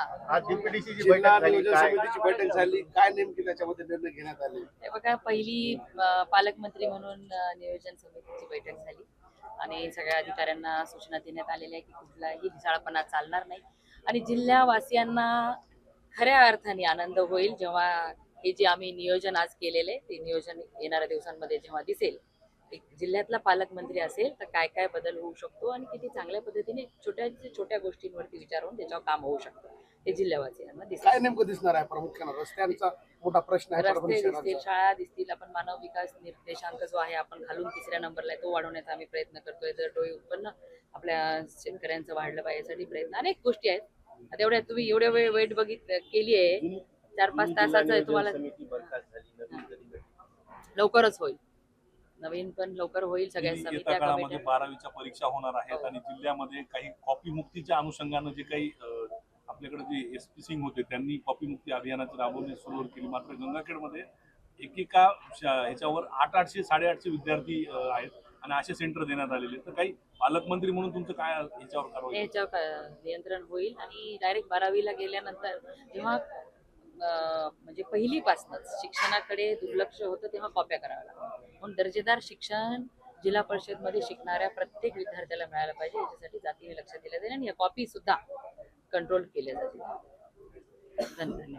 आज बैठक झाली नियोजन काय? समितीची बैठक झाली. काय नेमकी त्याच्यामध्ये निर्णय घेण्यात आले? हे बघा पहिली अ, पालकमंत्री म्हणून अ, नियोजन समितीची बैठक झाली. आणि सगळ्या अधिकाऱ्यांना सूचना देण्यात आलेल्या आहे की कुठलाही ढिसाळपणा चालणार नाही. आणि जिल्ह्यावासियांना खऱ्या अर्थाने आनंद होईल जेव्हा हे जे आम्ही नियोजन आज केलेले ते नियोजन येणाऱ्या दिवसांमध्ये जेव्हा दिसेल एक जिल्ह्यातला पालकमंत्री असेल तर काय काय बदल होऊ शकतो आणि किती चांगल्या पद्धतीने छोट्या छोट्या गोष्टींवरती विचार होऊन त्याच्यावर काम होऊ शकतं. हे काय नेमकं दिसणार आहे प्रामुख्यानं रस्त्यांचा मोठा प्रश्न आहे रस्ते दिसतील शाळा दिसतील आपण मानव विकास निर्देशांक जो आहे आपण खालून तिसऱ्या नंबरला आहे तो वाढवण्याचा आम्ही प्रयत्न करतोय. जर डोळे उत्पन्न आपल्या शेतकऱ्यांचं वाढलं पाहिजे यासाठी प्रयत्न. अनेक गोष्टी आहेत. आता एवढ्या तुम्ही एवढ्या वेळ वेट बघित केली आहे. चार पाच तासाचं आहे तुम्हाला. लवकरच होईल. नवीन पण लवकर होईल सगळ्या समित्या बारावीच्या परीक्षा होणार आहेत आणि जिल्ह्यामध्ये काही कॉपी मुक्तीच्या अनुषंगानं जे काही आपल्याकडे जे एस पी सिंग होते त्यांनी कॉपी मुक्ती अभियानाची राबवणी सुरू केली. मात्र गंगाखेडमध्ये एकेका ह्याच्यावर आठ आठशे साडेआठशे विद्यार्थी आहेत आणि असे सेंटर देण्यात आलेले तर काही पालकमंत्री म्हणून तुमचं काय ह्याच्यावर कारवाई याच्यावर का- नियंत्रण होईल आणि डायरेक्ट बारावीला गेल्यानंतर जेव्हा अं, म्हणजे पहिलीपासूनच शिक्षणाकडे दुर्लक्ष होतं तेव्हा कॉप्या कराव्या लागतात. म्हणून दर्जेदार शिक्षण जिल्हा परिषदमध्ये शिकणाऱ्या प्रत्येक विद्यार्थ्याला मिळायला पाहिजे. याच्यासाठी जातीने लक्ष दिलं जाईल आणि या कॉपी सुद्धा कंट्रोल केल्या जाते धन्यवाद.